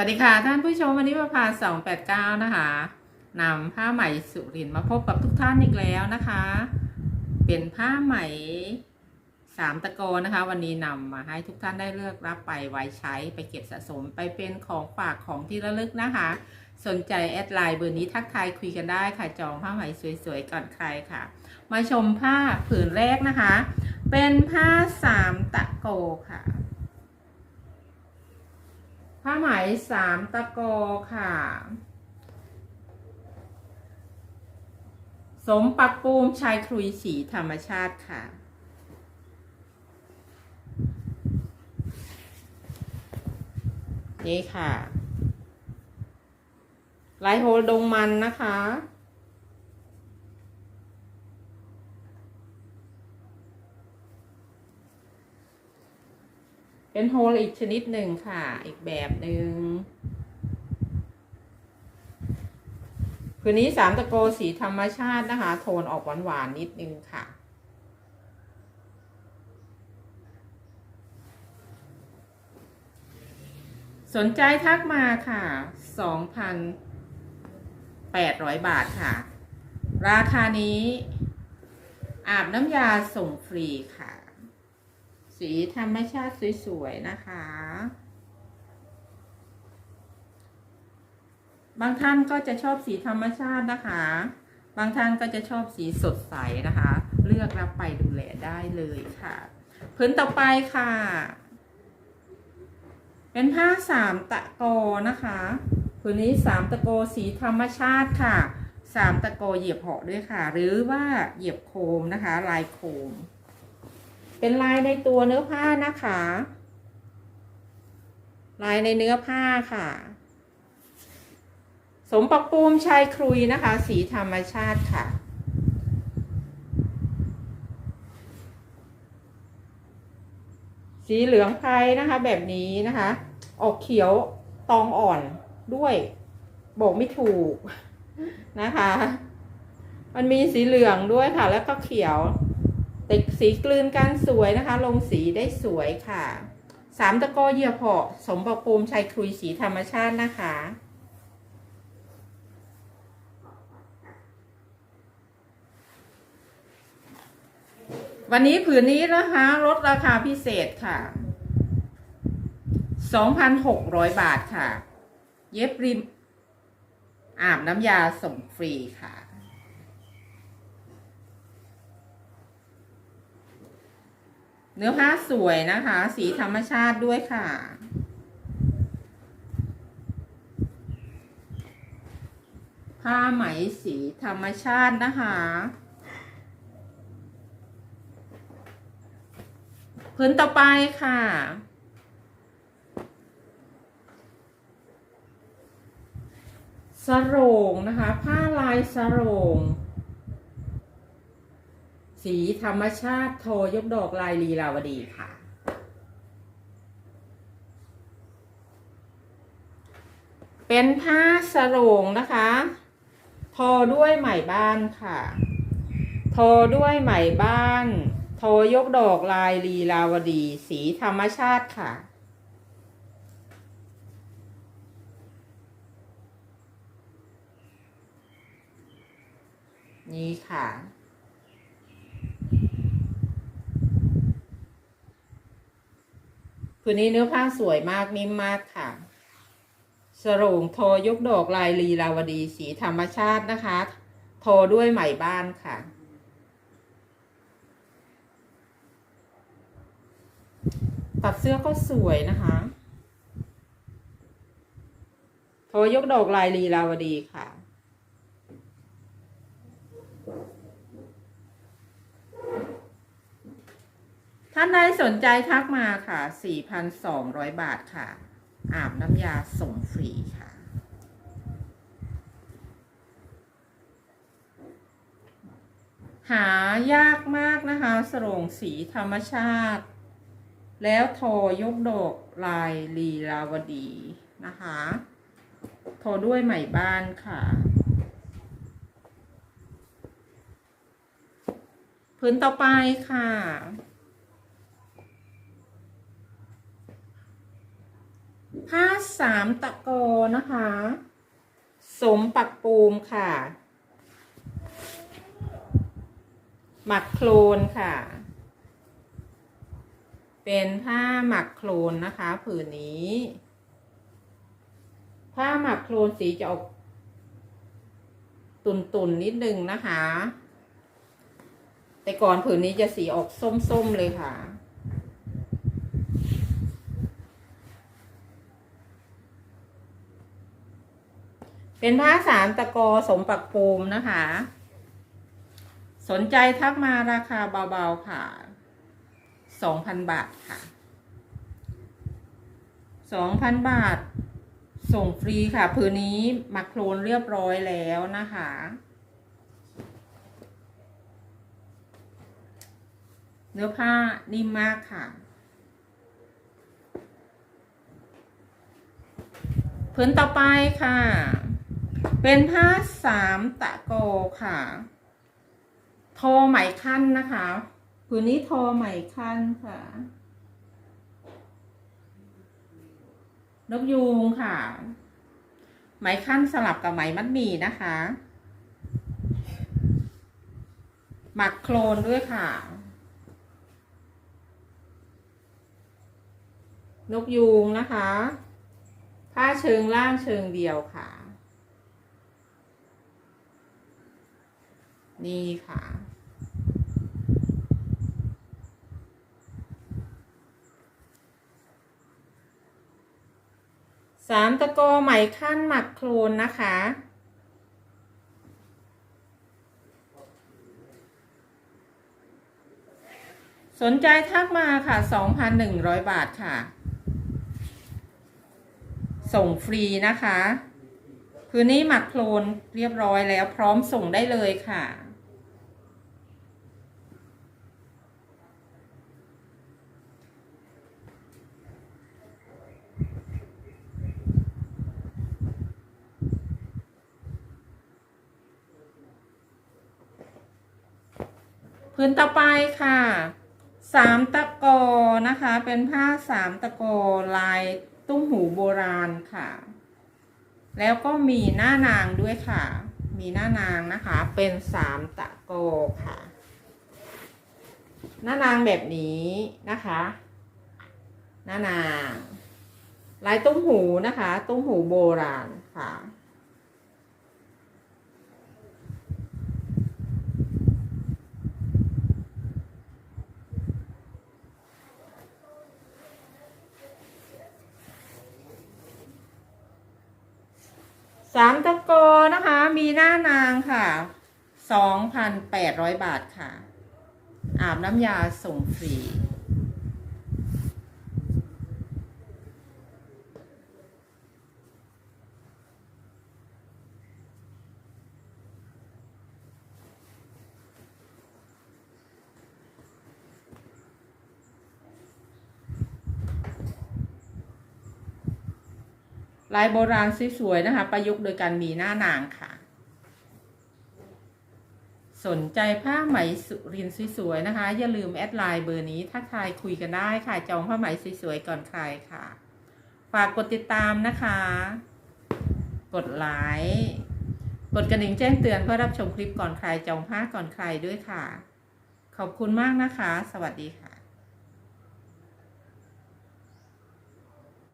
วัสดีค่ะ ท่านผู้ชมวันนี้มาพา289นะคะนำผ้าไหมสุรินมาพบกับทุกท่านอีกแล้วนะคะ เป็นผ้าไหมสามตะโกนะคะ วันนี้นำมาให้ทุกท่านได้เลือกรับไปไว้ใช้ไปเก็บสะสมไปเป็นของฝากของที่ระลึกนะคะ สนใจแอดไลน์เบอร์นี้ทักทายคุยกันได้ค่ะจองผ้าไหมสวยๆก่อนใครค่ะ มาชมผ้าผืนแรกนะคะ เป็นผ้าสามตะโกค่ะ ผ้าไหมสามตะกอค่ะ สมปักปูมชายครุยสีธรรมชาติค่ะ นี่ค่ะลายโฮลดงมันนะคะ เป็นโฮลอีกชนิดหนึ่งค่ะ อีกแบบหนึ่งคืนนี้สามตะโกสีธรรมชาตินะคะ โทนออกหวานหวานๆนิดนึงค่ะ สนใจทักมาค่ะ2,800บาทค่ะ ราคานี้อาบน้ำยาส่งฟรีค่ะ สีธรรมชาติสวยๆนะคะ บางท่านก็จะชอบสีธรรมชาตินะคะ บางท่านก็จะชอบสีสดใสนะคะ เลือกรับไปดูแลได้เลยค่ะพื้นต่อไปค่ะ เป็นผ้าสามตะโกนะคะพื้นนี้สามตะโกสีธรรมชาติค่ะสามตะโกเหยียบเหาะด้วยค่ะ หรือว่าเหยียบโคมนะคะ ลายโคม เป็นลายในตัวเนื้อผ้านะคะ ลายในเนื้อผ้าค่ะ สมปักปูมชายครุยนะคะ สีธรรมชาติค่ะสีเหลืองไพรนะคะ แบบนี้นะคะ ออกเขียวตองอ่อนด้วย บอกไม่ถูกนะคะ มันมีสีเหลืองด้วยค่ะ แล้วก็เขียว แต่สีกลืนกันสวยนะคะ ลงสีได้สวยค่ะสามตะโกเหยียบเหาะสมประปูมชัยครุยสีธรรมชาตินะคะ วันนี้ผืนนี้นะคะลดราคาพิเศษค่ะ2,600บาทค่ะ เย็บริมอาบน้ำยาส่งฟรีค่ะ เนื้อผ้าสวยนะคะ สีธรรมชาติด้วยค่ะ ผ้าไหมสีธรรมชาตินะคะพื้นต่อไปค่ะ สรงนะคะ ผ้าลายสรง สีธรรมชาติโทยกดอกลายลีลาวดีค่ะ เป็นผ้าสโรงนะคะ ทอด้วยไหมบ้านค่ะ ทอด้วยไหมบ้าน ทอยกดอกลายลีลาวดี สีธรรมชาติค่ะนี่ค่ะ คืนนี้เนื้อผ้าสวยมากนิ่มมากค่ะ สรงโทยกดอกลายลีลาวดีสีธรรมชาตินะคะ โทด้วยไหมบ้านค่ะ ตัดเสื้อก็สวยนะคะ โทยกดอกลายลีลาวดีค่ะ ท่านใดสนใจทักมาค่ะ 4,200 บาทค่ะ อาบน้ำยาส่งฟรีค่ะ หายากมากนะคะสรงสีธรรมชาติ แล้วโทยกดอกลายลีลาวดีนะคะ โทด้วยไหมบ้านค่ะพื้นต่อไปค่ะ ผ้าสามตะกอนะคะ สมปักปูมค่ะ หมักโคลนค่ะ เป็นผ้าหมักโคลนนะคะ ผืนนี้ ผ้าหมักโคลนสีจะออก ตุนๆนิดนึงนะคะ แต่ก่อนผืนนี้จะสีออกส้มๆเลยค่ะ เป็นผ้าสามตะกอสมปักปูมนะคะ สนใจทักมาราคาเบาๆค่ะสองพันบาทค่ะสองพันบาท ส่งฟรีค่ะผืนนี้หมักโคลนเรียบร้อยแล้วนะคะเนื้อผ้านิ่มมากค่ะผืนต่อไปค่ะ เป็นผ้าสามตะโกค่ะทอไหมขั้นนะคะผืนนี้ทอไหมขั้นค่ะนกยูงค่ะ ไหมขั้นสลับกับไหมมัดหมี่นะคะ หมักโคลนด้วยค่ะ นกยูงนะคะ ผ้าเชิงล่างเชิงเดียวค่ะ นี่ค่ะ สามตะกอไหมขั้นหมักโคลนนะคะ สนใจทักมาค่ะ 2,100 บาทค่ะ ส่งฟรีนะคะ คืนนี้หมักโคลนเรียบร้อยแล้วพร้อมส่งได้เลยค่ะ พื้นต่อไปค่ะสามตะกอนะคะ เป็นผ้าสามตะกอลายตุ้งหูโบราณค่ะ แล้วก็มีหน้านางด้วยค่ะ มีหน้านางนะคะ เป็นสามตะโกค่ะ หน้านางแบบนี้นะคะ หน้านาง ลายตุ้มหูนะคะ ตุ้มหูโบราณค่ะ สามตะโกนะคะ มีหน้านางค่ะสองพันแปดร้อยบาทค่ะ อาบน้ำยาส่งฟรี ลายโบราณสวยๆนะคะ ประยุกต์โดยการมีหน้านางค่ะ สนใจผ้าไหมสุรินสวยๆนะคะ อย่าลืมแอดไลน์เบอร์นี้ทักทายคุยกันได้ค่ะ จองผ้าไหมสวยๆก่อนใครค่ะ ฝากกดติดตามนะคะ กดไลค์กดกระดิ่งแจ้งเตือนเพื่อรับชมคลิปก่อนใครจองผ้าก่อนใครด้วยค่ะ ขอบคุณมากนะคะ สวัสดีค่ะ